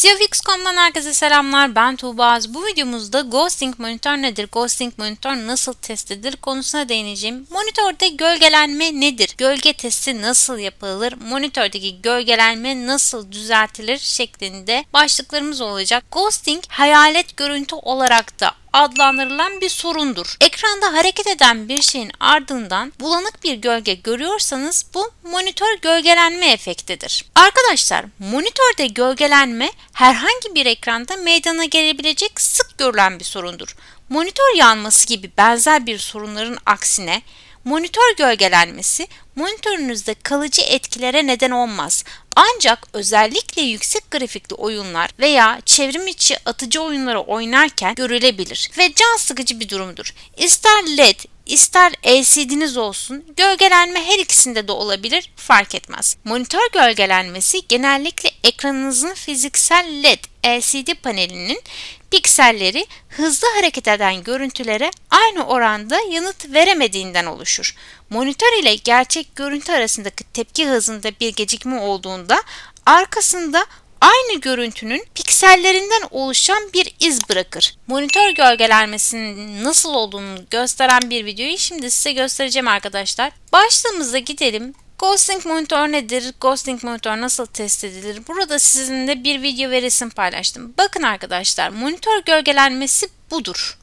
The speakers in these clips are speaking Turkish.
CFX.com'dan herkese selamlar. Ben Tuğba. Bu videomuzda Ghosting monitör nedir? Ghosting monitör nasıl test edilir konusuna değineceğim. Monitörde gölgelenme nedir? Gölge testi nasıl yapılır? Monitördeki gölgelenme nasıl düzeltilir? şeklinde başlıklarımız olacak. Ghosting hayalet görüntü olarak da adlandırılan bir sorundur. Ekranda hareket eden bir şeyin ardından bulanık bir gölge görüyorsanız bu monitör gölgelenme efektidir. Arkadaşlar monitörde gölgelenme herhangi bir ekranda meydana gelebilecek sık görülen bir sorundur. Monitör yanması gibi benzer bir sorunların aksine monitör gölgelenmesi monitörünüzde kalıcı etkilere neden olmaz. Ancak özellikle yüksek grafikli oyunlar veya çevrim içi atıcı oyunları oynarken görülebilir ve can sıkıcı bir durumdur. İster LED ister LCD'niz olsun gölgelenme her ikisinde de olabilir fark etmez. Monitör gölgelenmesi genellikle ekranınızın fiziksel LED LCD panelinin pikselleri hızlı hareket eden görüntülere aynı oranda yanıt veremediğinden oluşur. Monitör ile gerçek görüntü arasındaki tepki hızında bir gecikme olduğunda arkasında aynı görüntünün piksellerinden oluşan bir iz bırakır. Monitör gölgelenmesinin nasıl olduğunu gösteren bir videoyu şimdi size göstereceğim arkadaşlar. Başlığımıza gidelim. Ghosting monitör nedir? Ghosting monitör nasıl test edilir? Burada sizinle bir video ve resim paylaştım. Bakın arkadaşlar monitör gölgelenmesi budur.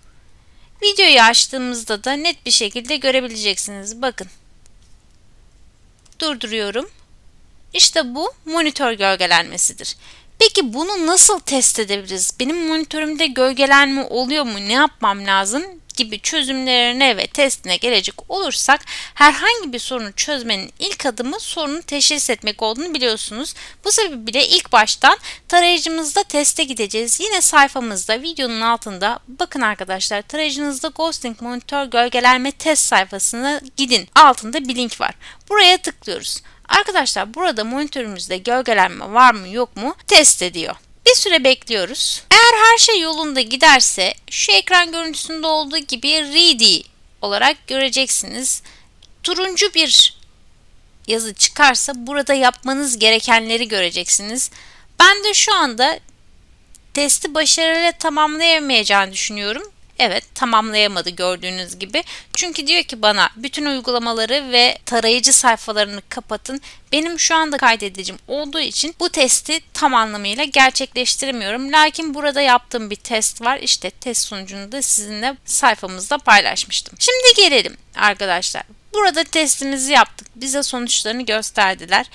Videoyu açtığımızda da net bir şekilde görebileceksiniz. Bakın. Durduruyorum. İşte bu monitör gölgelenmesidir. Peki bunu nasıl test edebiliriz? Benim monitörümde gölgelenme oluyor mu? Ne yapmam lazım? Gibi çözümlerine ve testine gelecek olursak herhangi bir sorunu çözmenin ilk adımı sorunu teşhis etmek olduğunu biliyorsunuz. Bu sebeple ilk baştan tarayıcımızda teste gideceğiz. Yine sayfamızda videonun altında bakın arkadaşlar tarayıcınızda Ghosting Monitör gölgelenme test sayfasına gidin. Altında bir link var. Buraya tıklıyoruz. Arkadaşlar burada monitörümüzde gölgelenme var mı yok mu test ediyor. Bir süre bekliyoruz. Eğer her şey yolunda giderse şu ekran görüntüsünde olduğu gibi ready olarak göreceksiniz. Turuncu bir yazı çıkarsa burada yapmanız gerekenleri göreceksiniz. Ben de şu anda testi başarıyla tamamlayamayacağını düşünüyorum. Evet tamamlayamadı gördüğünüz gibi. Çünkü diyor ki bana bütün uygulamaları ve tarayıcı sayfalarını kapatın. Benim şu anda kaydedicim olduğu için bu testi tam anlamıyla gerçekleştiremiyorum. Lakin burada yaptığım bir test var. İşte test sonucunu da sizinle sayfamızda paylaşmıştım. Şimdi gelelim arkadaşlar. Burada testimizi yaptık. Bize sonuçlarını gösterdiler.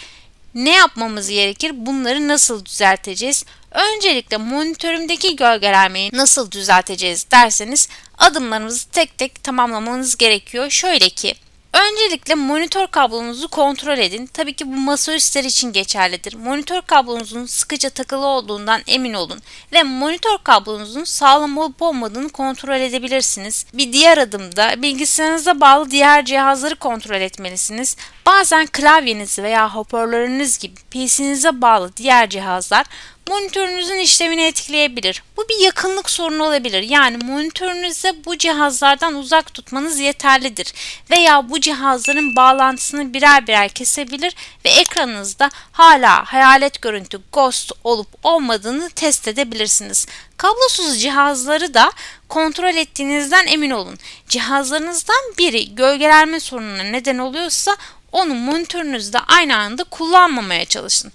Ne yapmamız gerekir? Bunları nasıl düzelteceğiz? Öncelikle monitörümdeki gölgelenmeyi nasıl düzelteceğiz derseniz adımlarımızı tek tek tamamlamanız gerekiyor. Şöyle ki Öncelikle monitör kablonuzu kontrol edin. Tabii ki bu masaüstler için geçerlidir. Monitör kablonuzun sıkıca takılı olduğundan emin olun ve monitör kablonuzun sağlam olup olmadığını kontrol edebilirsiniz. Bir diğer adımda bilgisayarınıza bağlı diğer cihazları kontrol etmelisiniz. Bazen klavyeniz veya hoparlörünüz gibi PC'nize bağlı diğer cihazlar monitörünüzün işlevini etkileyebilir. Bu bir yakınlık sorunu olabilir. Yani monitörünüzü bu cihazlardan uzak tutmanız yeterlidir. Veya bu cihazların bağlantısını birer birer kesebilir ve ekranınızda hala hayalet görüntü ghost olup olmadığını test edebilirsiniz. Kablosuz cihazları da kontrol ettiğinizden emin olun. Cihazlarınızdan biri gölgelenme sorununa neden oluyorsa onu monitörünüzde aynı anda kullanmamaya çalışın.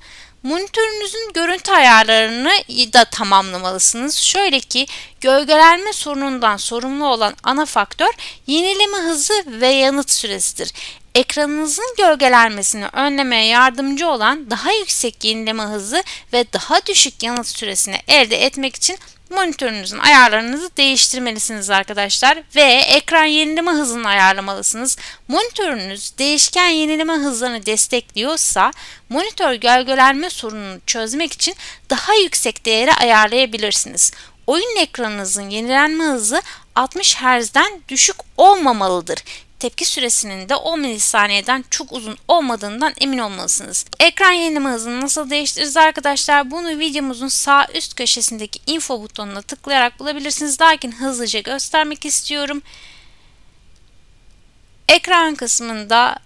Monitörünüzün görüntü ayarlarını da tamamlamalısınız. Şöyle ki gölgelenme sorunundan sorumlu olan ana faktör yenileme hızı ve yanıt süresidir. Ekranınızın gölgelenmesini önlemeye yardımcı olan daha yüksek yenileme hızı ve daha düşük yanıt süresini elde etmek için monitörünüzün ayarlarınızı değiştirmelisiniz arkadaşlar ve ekran yenileme hızını ayarlamalısınız. Monitörünüz değişken yenileme hızlarını destekliyorsa monitör gölgelenme sorununu çözmek için daha yüksek değere ayarlayabilirsiniz. Oyun ekranınızın yenilenme hızı 60 Hz'den düşük olmamalıdır tepki süresinin de 10 milisaniyeden çok uzun olmadığından emin olmalısınız. Ekran yenileme hızını nasıl değiştiririz arkadaşlar? Bunu videomuzun sağ üst köşesindeki info butonuna tıklayarak bulabilirsiniz. Lakin hızlıca göstermek istiyorum. Ekran kısmında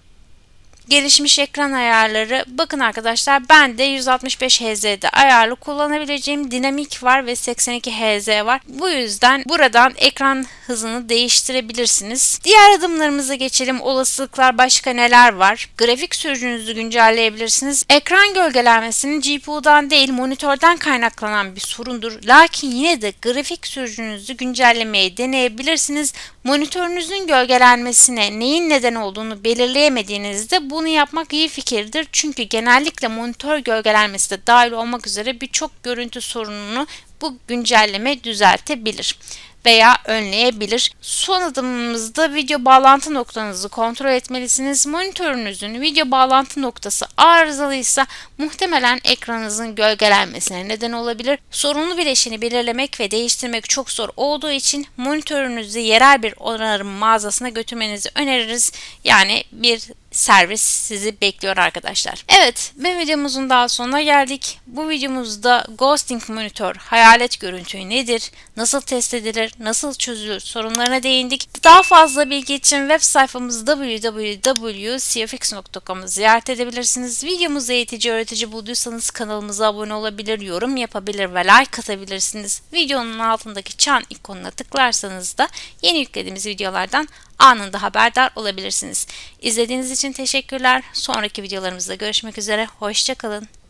gelişmiş ekran ayarları. Bakın arkadaşlar ben de 165 Hz'de ayarlı kullanabileceğim dinamik var ve 82 Hz var. Bu yüzden buradan ekran hızını değiştirebilirsiniz. Diğer adımlarımıza geçelim. Olasılıklar başka neler var? Grafik sürücünüzü güncelleyebilirsiniz. Ekran gölgelenmesinin GPU'dan değil monitörden kaynaklanan bir sorundur. Lakin yine de grafik sürücünüzü güncellemeyi deneyebilirsiniz. Monitörünüzün gölgelenmesine neyin neden olduğunu belirleyemediğinizde bunu yapmak iyi fikirdir. Çünkü genellikle monitör gölgelenmesi de dahil olmak üzere birçok görüntü sorununu bu güncelleme düzeltebilir veya önleyebilir. Son adımımızda video bağlantı noktanızı kontrol etmelisiniz. Monitörünüzün video bağlantı noktası arızalıysa muhtemelen ekranınızın gölgelenmesine neden olabilir. Sorunlu bileşeni belirlemek ve değiştirmek çok zor olduğu için monitörünüzü yerel bir onarım mağazasına götürmenizi öneririz. Yani bir servis sizi bekliyor arkadaşlar. Evet, bir videomuzun daha sonuna geldik. Bu videomuzda Ghosting Monitor hayalet görüntü nedir, nasıl test edilir, nasıl çözülür sorunlarına değindik. Daha fazla bilgi için web sayfamız www.cfx.com'u ziyaret edebilirsiniz. Videomuzu eğitici öğretici bulduysanız kanalımıza abone olabilir, yorum yapabilir ve like atabilirsiniz. Videonun altındaki çan ikonuna tıklarsanız da yeni yüklediğimiz videolardan anında haberdar olabilirsiniz. İzlediğiniz için teşekkürler. Sonraki videolarımızda görüşmek üzere. Hoşçakalın.